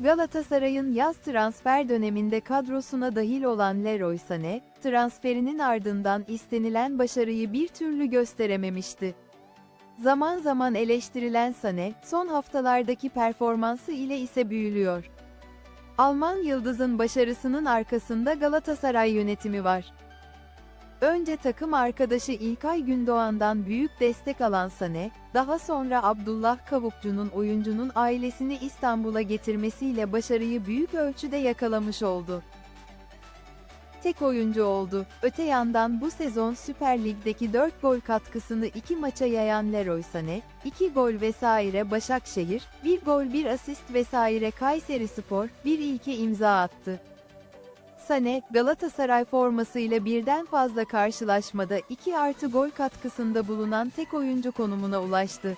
Galatasaray'ın yaz transfer döneminde kadrosuna dahil olan Leroy Sané, transferinin ardından istenilen başarıyı bir türlü gösterememişti. Zaman zaman eleştirilen Sané, son haftalardaki performansı ile ise büyülüyor. Alman yıldızın başarısının arkasında Galatasaray yönetimi var. Önce takım arkadaşı İlkay Gündoğan'dan büyük destek alan Sané, daha sonra Abdullah Kavukcu'nun oyuncunun ailesini İstanbul'a getirmesiyle başarıyı büyük ölçüde yakalamış oldu. Tek oyuncu oldu. Öte yandan bu sezon Süper Lig'deki 4 gol katkısını 2 maça yayan Leroy Sané, 2 gol vesaire Başakşehir, 1 gol 1 asist vesaire Kayseri Spor, bir ilke imza attı. Sané, Galatasaray formasıyla birden fazla karşılaşmada 2 artı gol katkısında bulunan tek oyuncu konumuna ulaştı.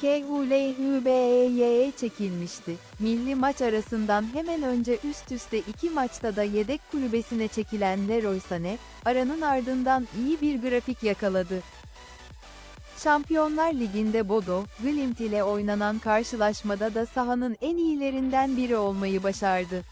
KULHBE'ye çekilmişti. Milli maç arasından hemen önce üst üste iki maçta da yedek kulübesine çekilen Leroy Sané, aranın ardından iyi bir grafik yakaladı. Şampiyonlar Ligi'nde Bodo, Glimt ile oynanan karşılaşmada da sahanın en iyilerinden biri olmayı başardı.